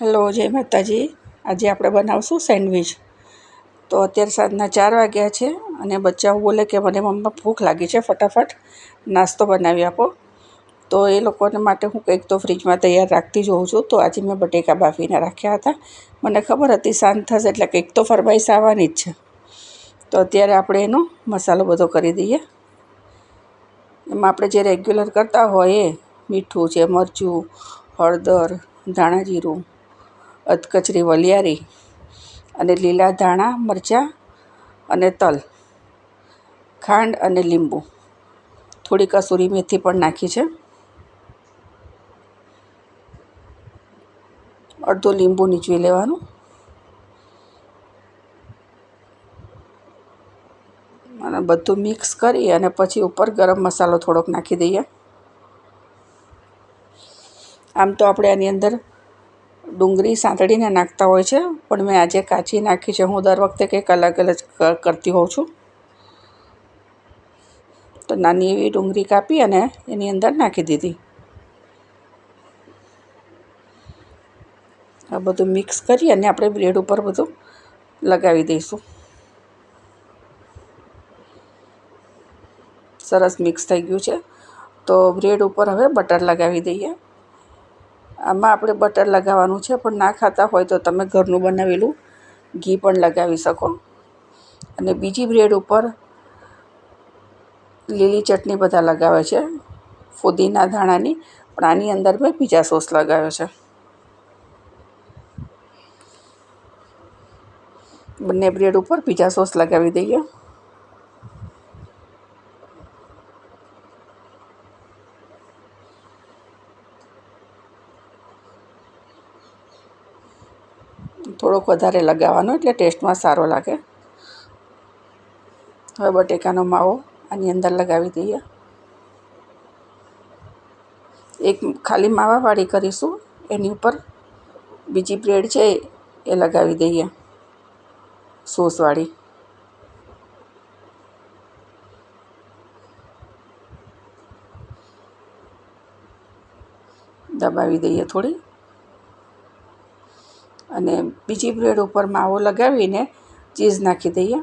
Hello, જય માતાજી. આજે આપણે બનાવશું સેન્ડવિચ. તો અત્યારે સાંજના ચાર વાગ્યા છે અને બચ્ચાઓ બોલે કે મને મમ્મા ભૂખ લાગી છે, ફટાફટ નાસ્તો બનાવી આપો. તો એ લોકોને માટે હું કંઈક તો ફ્રીજમાં તૈયાર રાખતી જ હોઉં છું. તો આજે મેં બટેકા બાફીને રાખ્યા હતા. મને ખબર હતી સાંજ થશે એટલે કંઈક તો ફરમાઈશ આવવાની જ છે. તો અત્યારે આપણે એનો મસાલો બધો કરી દઈએ. એમાં આપણે જે રેગ્યુલર કરતા હોઈએ, મીઠું છે, મરચું, હળદર, ધાણા જીરું અધકચરી વલિયારી અને લીલા ધાણા, મરચાં અને તલ, ખાંડ અને લીંબુ. થોડી કસૂરી મેથી પણ નાખી છે. અડધું લીંબુ નીચવી લેવાનું. અને બધું મિક્સ કરી અને પછી ઉપર ગરમ મસાલો થોડોક નાખી દઈએ. આમ તો આપણે આની અંદર ડુંગળી સાંતળીને નાખતા હોય છે, પણ મેં આજે કાચી નાખી છે. હું દર વખતે કંઈક અલગ અલગ કરતી હોઉં છું. તો નાની એવી ડુંગળી કાપી અને એની અંદર નાખી દીધી. આ બધું મિક્સ કરી અને આપણે બ્રેડ ઉપર બધું લગાવી દઈશું. સરસ મિક્સ થઈ ગયું છે. તો બ્રેડ ઉપર હવે બટર લગાવી દઈએ. આમાં આપણે બટર લગાવવાનું છે, પણ ના ખાતા હોય તો તમે ઘરનું બનાવેલું ઘી પણ લગાવી શકો. અને બીજી બ્રેડ ઉપર લીલી ચટણી બધા લગાવે છે, ફુદીના ધાણાની, પણ આની અંદર મેં પીઝા સોસ લગાવ્યો છે. બંને બ્રેડ ઉપર પીઝા સોસ લગાવી દઈએ. થોડોક વધારે લગાવવાનો એટલે ટેસ્ટમાં સારો લાગે. હવે બટેકાનો માવો આની અંદર લગાવી દઈએ. એક ખાલી માવાવાળી કરીશું, એની ઉપર બીજી બ્રેડ છે એ લગાવી દઈએ, સોસવાળી. દબાવી દઈએ થોડી. અને બીજી બ્રેડ ઉપર માવો લગાવીને ચીઝ નાખી દઈએ.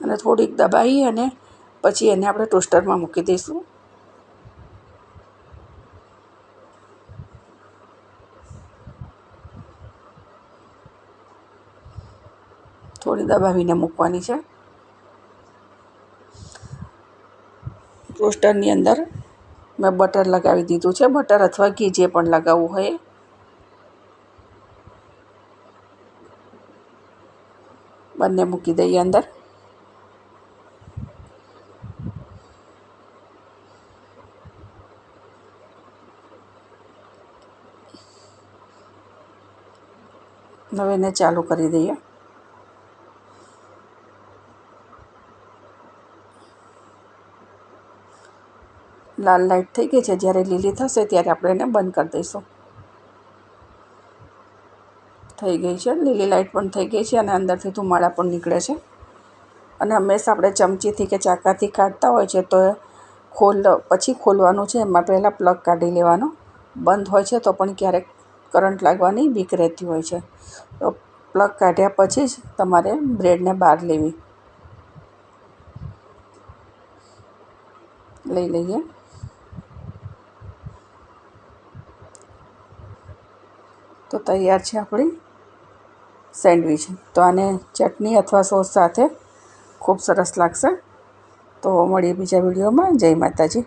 અને થોડીક દબાવી અને પછી એને આપણે ટોસ્ટરમાં મૂકી દઈશું. થોડી દબાવીને મૂકવાની છે. ટોસ્ટરની અંદર મેં બટર લગાવી દીધું છે બટર અથવા ઘી જે પણ લગાવવું હોય બંને મૂકી દઈએ અંદર હવે એને ચાલુ કરી દઈએ લાલ લાઇટ થઈ ગઈ છે, જ્યારે લીલી થશે ત્યારે આપણે એને બંધ કરી દઈશું. થઈ ગઈ છે, લીલી લાઇટ પણ થઈ ગઈ છે અને અંદરથી ધુમાડા પણ નીકળે છે. અને હંમેશા આપણે ચમચીથી કે ચાકાથી કાઢતા હોય છે, તો ખોલ, પછી ખોલવાનું છે, એમાં પહેલાં પ્લગ કાઢી લેવાનો. બંધ હોય છે તો પણ ક્યારેક કરંટ લાગવાની બીક રહેતી હોય છે. તો પ્લગ કાઢ્યા પછી જ તમારે બ્રેડને બહાર લેવી. લઈ લઈએ. તો તૈયાર છે આપણી સેન્ડવિચ. તો આને ચટણી અથવા સોસ સાથે ખૂબ સરસ લાગશે. તો મળીએ બીજા વિડીયોમાં. જય માતાજી.